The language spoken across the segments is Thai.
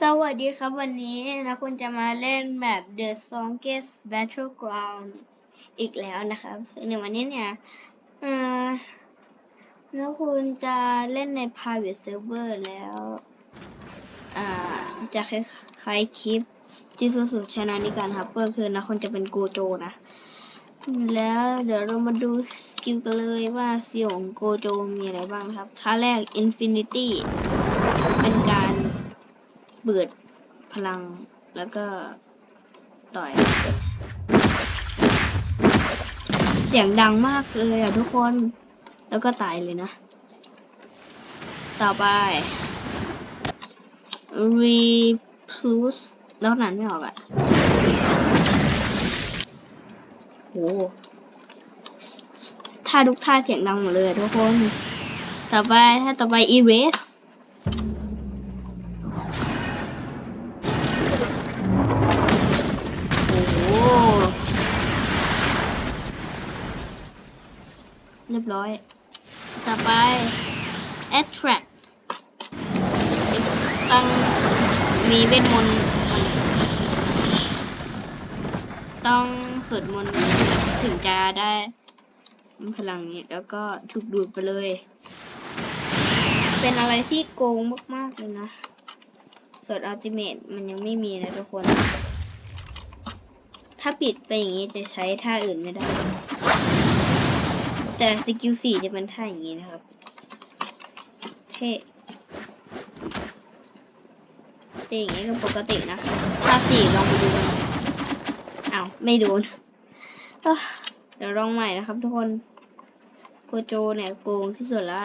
สวัสดีครับวันนี้นะคุณจะมาเล่นแบบ The Strongest Battleground อีกแล้วนะครับในวันนี้เนี่ยเออนะคุณจะเล่นใน private server แล้วอ่าจะคล้ายคลิปที่สุดๆชนะนิการครับก็คือนะคุณจะเป็นโกโจนะ แล้วเดี๋ยวเรามาดูสกิลกันเลยว่าสกิลของโกโจมีอะไรบ้างครับท่าแรก Infinity เป็นการ เปิดพลังแล้วก็ต่อย เสียงดังมากเลยอะทุกคน แล้วก็ตายเลยนะ ต่อไป re plus แล้วนั้นไม่ออกอะโหท่าทุกท่าเสียงดังหมดเลยทุกคน ต่อไปถ้าต่อไป erase เรียบร้อย ต่อไป attract ต้องมีเวทมนต์ต้องสวดมนต์ถึงจะได้พลังนี้แล้วก็ถูกดูดไปเลย เป็นอะไรที่โกงมาก ๆ เลยนะส่วนอัลติเม e มันยังไม่มีนะทุกคน ถ้าปิดไปอย่างนี้จะใช้ท่าอื่นไม่ได้ แต่สกิลสี่จะเป็นท่าอย่างนี้นะครับ เท่แต่อย่างนี้ก็ปกตินะคะท่าสี่ลองไปดูกันอ้าวไม่โดนเอ้อเดี๋ยวลองใหม่นะครับทุกคน โกโจเนี่ยโกงที่สุดละ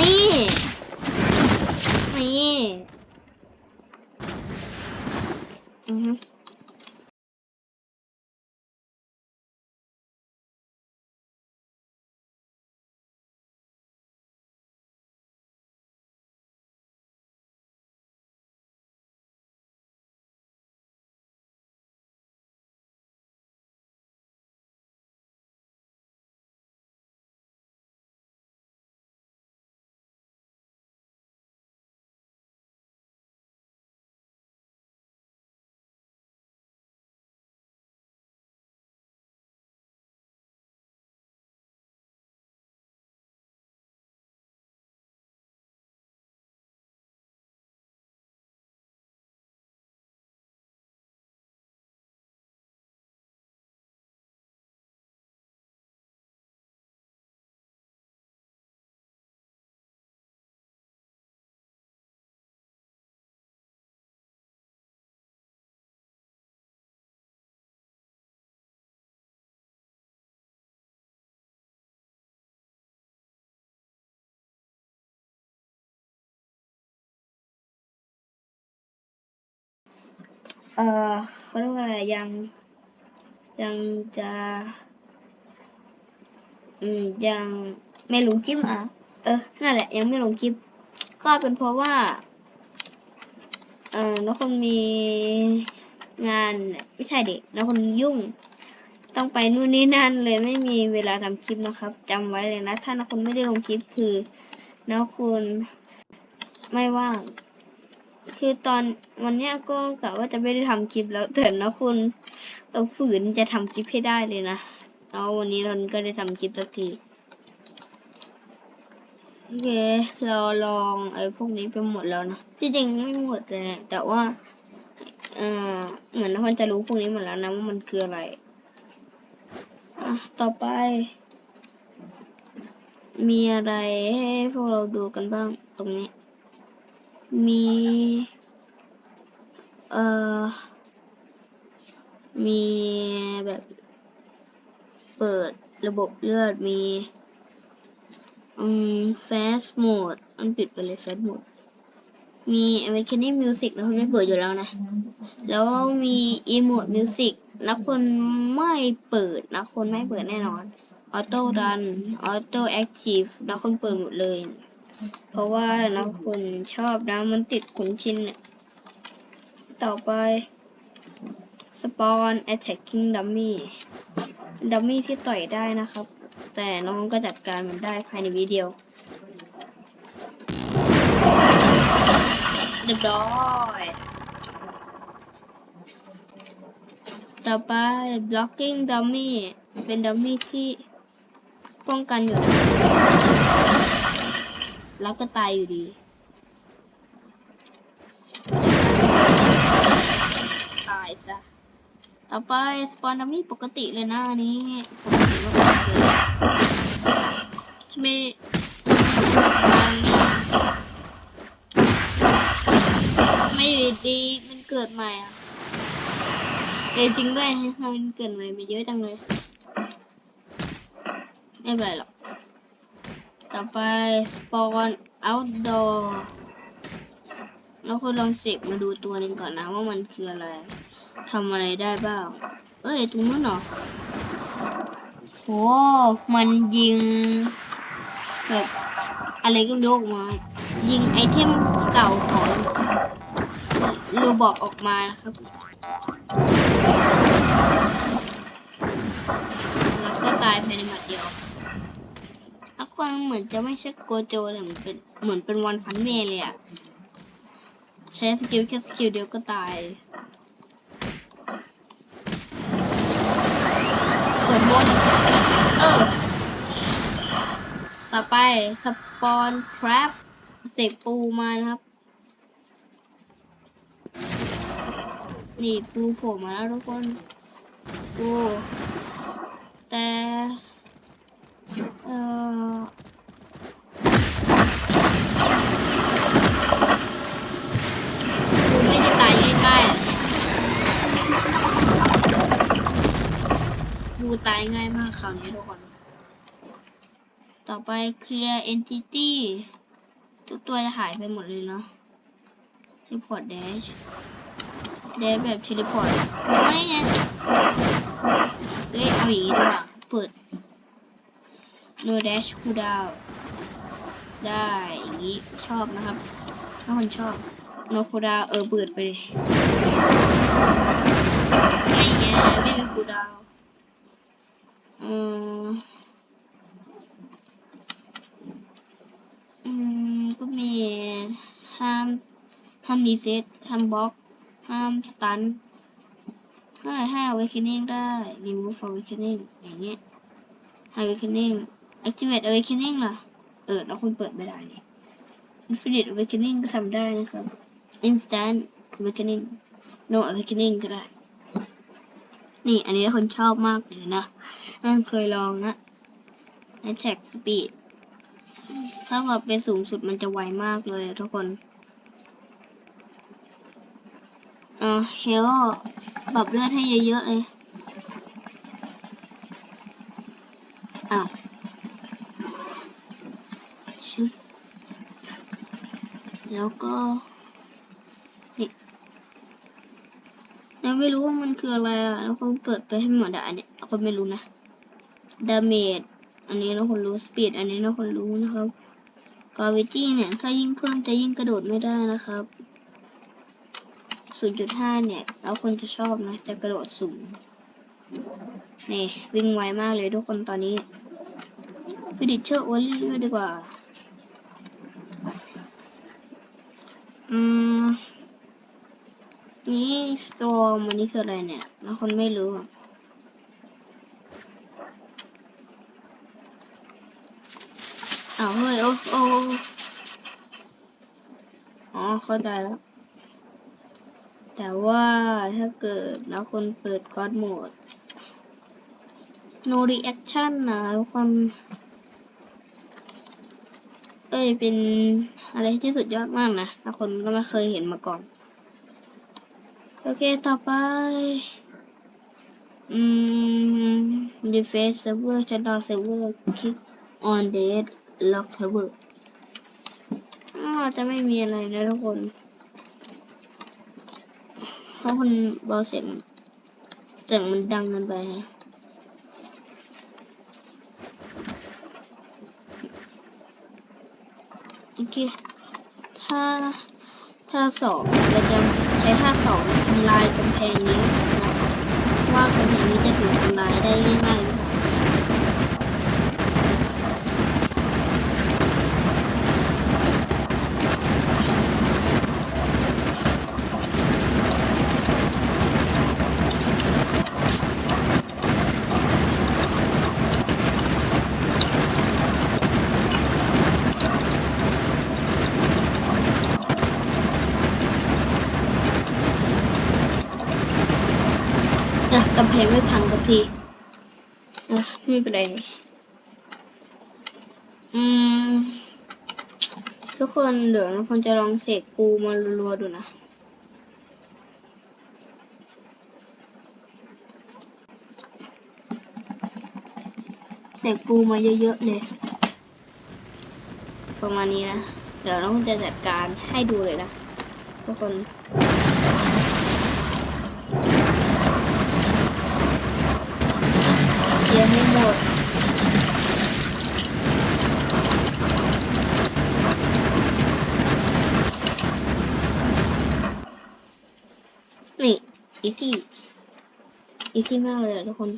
นี่ นี่อือ เออเขาเรียกว่าอะไรยังยังจะอืมยังไม่ลงคลิปอะเออนั่นแหละ ยังไม่ลงคลิป ก็เป็นเพราะว่า เออน้องคนมีงานไม่ใช่เด็กน้องคนยุ่ง ต้องไปนู่นนี่นั่นเลยไม่มีเวลาทำคลิปนะครับจำไว้เลยนะ ถ้าน้องคนไม่ได้ลงคลิปคือน้องคุณไม่ว่าง คือตอนวันเนี้ยก็กะว่าจะไม่ได้ทำคลิปแล้วแต่นะคุณเออฝืนจะทำคลิปให้ได้เลยนะแล้ววันนี้เราก็ได้ทำคลิปสักทีโอเคเราลองไอ้พวกนี้ไปหมดแล้วนะที่จริงไม่หมดเลยแต่ว่าเออเหมือนนะคนจะรู้พวกนี้หมดแล้วนะว่ามันคืออะไรอะต่อไป มีอะไรให้พวกเราดูกันบ้างตรงนี้ มี เอ่อ มีแบบ เปิดระบบเลือด มี อืม fast mode มันปิดไปเลย fast mode มี awakening music นะคนไม่เปิดอยู่แล้วนะ แล้วมี emote music นักคนไม่เปิดนักคนไม่เปิดแน่นอน auto run auto active นักคนเปิดหมดเลย เพราะว่านักคนชอบนะมันติดขุนชินเนี่ยต่อไป spawn attacking dummy dummy ที่ต่อยได้นะครับ แต่น้องก็จัดการมันได้ภายในวิดีโอเรียบร้อยต่อไป blocking dummy เป็นดัมมี่ที่ป้องกันอยู่ แล้วก็ตายอยู่ดีตายซะต่อไปสปอนดัมมี่ปกติเลยนะอันนี้ปกติมากๆเลยไม่ไม่อยู่ดีมันเกิดใหม่อะเออจริงด้วยมันเกิดใหม่มาเยอะจังเลย ไม่เป็นไรหรอก ต่อไป spawn outdoor แล้วคุณลองเสกมาดูตัวหนึ่งก่อนนะว่ามันคืออะไรทำอะไรได้บ้าง เอ้ยตรงนู้นเหรอโห มันยิง แบบอะไรก็ไม่รู้ออกมา ยิงไอเทมเก่าของโรบอกออกมานะครับ แล้วก็ตายภายในหมัดเดียว คนเหมือนจะไม่ใช่โกโจแต่เหมือนเป็นเหมือนเป็นวันพันเมเลยอะใช้สกิลแค่สกิลเดียวก็ตายส่วนบนเออ ต่อไปสปอนทรัพเสกปูมานะครับ นี่ปูโผล่มาแล้วทุกคนปูแต่ ไม่ได้ตายง่ายๆอะปูตายง่ายมากคราวนี้ทุกคน ต่อไป clear entity ทุกตัวจะหายไปหมดเลยเนาะ teleport dash dash แบบ teleport ไม่ไงเอ้ยเอาอย่างนี้ดีกว่าเปิด โนเดชคูดาวได้อย่างนี้ชอบนะครับถ้าคนชอบโนคูดาวเออเบื่อไปเลยไม่แย่ไม่เป็นคูดาวอืมอืมก็มีห้ามห้ามรีเซ็ตห้ามบล็อก ห้ามสตันห้ให้าเวคินิ่งได้รีมูฟฟอร์เวคินิ่งอย่างเงี้ยให้าเวคเนิ่ง activate awakening ล่ะ เออแล้วคุณเปิดไม่ได้นี่ infinite awakening ก็ทำได้นะครับ instant awakening no awakening ก็ได้ นี่ อันนี้คนชอบมากเลยนะนั่นเคยลองนะ attack speed ถ้าแบบเป็นสูงสุดมันจะไวมากเลยทุกคนเออเฮลปรับเลือดให้เยอะๆเลย อ้าวชึบ แล้วก็นี่ยังไม่รู้ว่ามันคืออะไรอะ แล้วคนเปิดไปให้หมดอะอันเนี้ยเราคนไม่รู้นะดาเมจอันนี้เราคนรู้สปีดอันนี้เราคนรู้นะครับกราวิตี้เนี่ย ถ้ายิ่งเพิ่มจะยิ่งกระโดดไม่ได้นะครับ 0.5 เนี่ย แล้วคนจะชอบนะ จะกระโดดสูงนี่วิ่งไวมากเลยทุกคนตอนนี้ไปดิเชอร์โอลี่ด้วยดีกว่า อืม นี่สตรอมอันนี้คืออะไรเนี่ยแล้วคนไม่รู้อะอ้าวเฮ้ย โอ้โอ้อ๋อ เข้าใจแล้ว แต่ว่าถ้าเกิดแล้วคนเปิดก o ดโหมด no reaction นะทุกคน เอ้ย เป็น อะไรที่สุดยอดมากนะถ้าคนก็ไม่เคยเห็นมาก่อน โอเค ต่อไป อืม defense server shutdown server click on dead lock server อ้าจะไม่มีอะไรนะทุกคน เพราะคนเบาเสียงเสียงมันดังกินไปฮะ โอเคถ้าถ้าสองเราจะใช้ท่าสองทำลายกำแพงนี้นะว่า กำแพงนี้จะถูกทำลายได้ง่ายๆ กำแพงไม่พังสักทีอะไม่เป็นไรอืม ทุกคนเดี๋ยวนคนจะลองเสกปูมารัวๆดูนะเสกปูมาเยอะๆเลย ประมาณนี้นะ เดี๋ยวน้องจะจัดการให้ดูเลยนะทุกคน เดี๋ยวให้หมดนี่อีซี่ อีซี่มากเลยทุกคน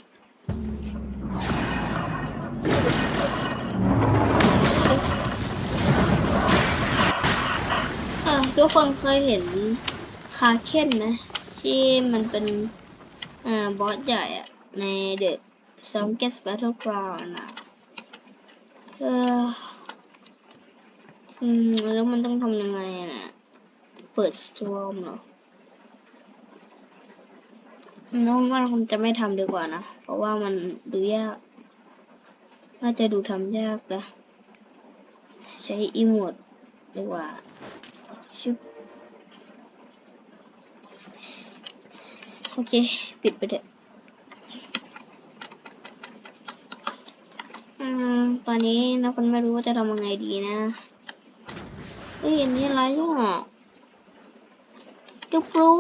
ทุกคนเคยเห็นคาเคนไหมที่มันเป็นอ่อบอสใหญ่อะใน Strongest Battleground อะเอออืมแล้วมันต้องทำยังไงอะนะ เปิด Storm เหรอน้องว่าคงจะไม่ทำดีกว่านะ เพราะว่ามันดูยาก น่าจะดูทำยากนะ ใช้อีโมดดีกว่า ชุบ โอเค ปิดไปเถอะ อืมตอนนี้นะคนไม่รู้ว่าจะทำยังไงดีนะเฮ้ยอันนี้อะไรอะจุ๊บลู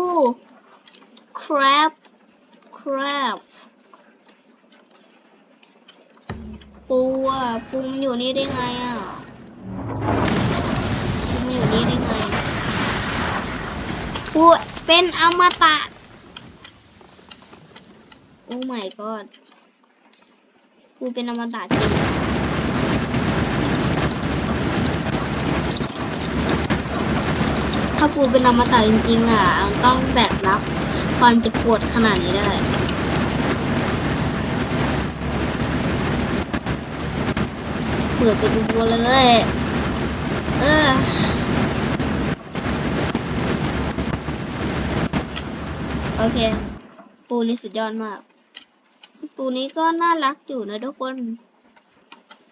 ครับครับปูอะปูมันอยู่นี่ได้ไงอะปูมันอยู่นี่ได้ไงปูเป็นอมตะ โอ้ my god ปูเป็นอมตะจริงถ้าปูเป็นอมตะจริงๆอะมันต้องแบกรับความเจ็บปวดขนาดนี้ได้เปิดไปดูบัวเลย เออโอเค ปูนี่สุดยอดมาก ปูนี้ก็น่ารักอยู่นะทุกคน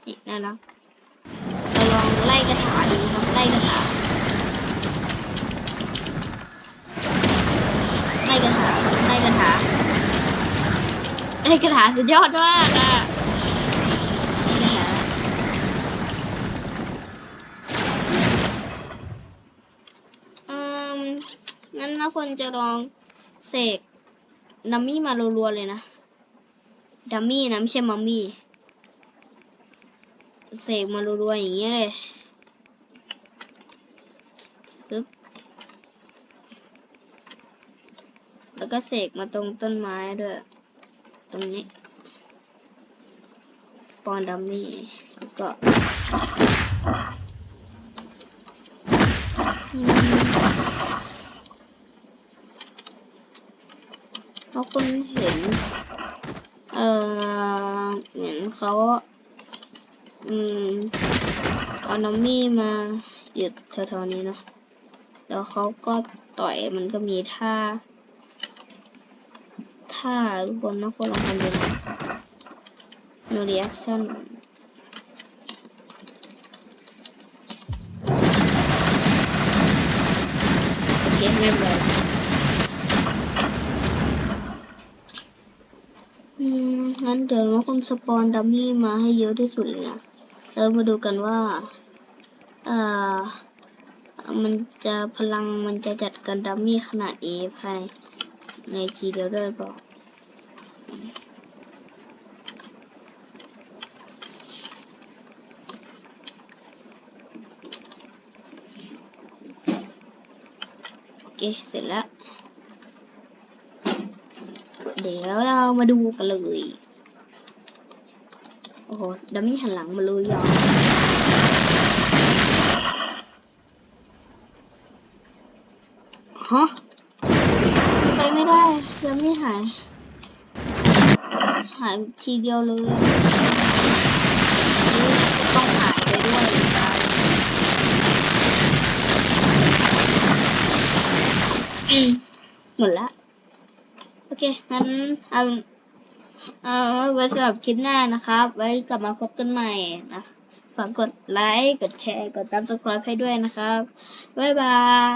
นี่น่ารักเราลองไล่กระถาดูครับไล่กระถาไล่กระถาไล่กระถาไล่กระถาสุดยอดมากอะไล่กระถาอืมงั้นนะคนจะลองเสกดัมมี่มารัวๆเลยนะ ดัมมี่นะไม่ใช่มัมมี่เสกมารัวๆอย่างเงี้ยเลยปึ๊บแล้วก็เสกมาตรงต้นไม้ด้วย ตรงนี้สปอนดัมมี่แล้วก็อืมเพราะคุณเห็น เขาอืมเอาดัมมี่มาหยุดแถวๆนี้เนาะแล้วเขาก็ต่อยมันก็มีท่าถ้าทุกคนนะคนลองทำดูนะ no reaction โอเคไม่เป็นไรอืม งั้นเดี๋ยวเราคงสปอนดัมมี่มาให้เยอะที่สุดเลยนะแล้วมาดูกันว่าอ่ามันจะพลังมันจะจัดการดัมมี่ขนาดนี้ภายในทีเดียวได้หรือเปล่าโอเค เสร็จแล้ว เดี๋ยวเรามาดูกันเลย อ้โหดัมมี่หันหลังมาเลยอะฮะไปไม่ได้ดัมมี่หาย หายทีเดียวเลยต้องหายไปด้วยนะครับอืมหมดละ โอเคงั้นเอา เอาไว้สำหรับคลิปหน้านะครับ ไว้กลับมาพบกันใหม่นะฝากกดไลค์ กดแชร์ กด subscribe ให้ด้วยนะครับ บ๊ายบาย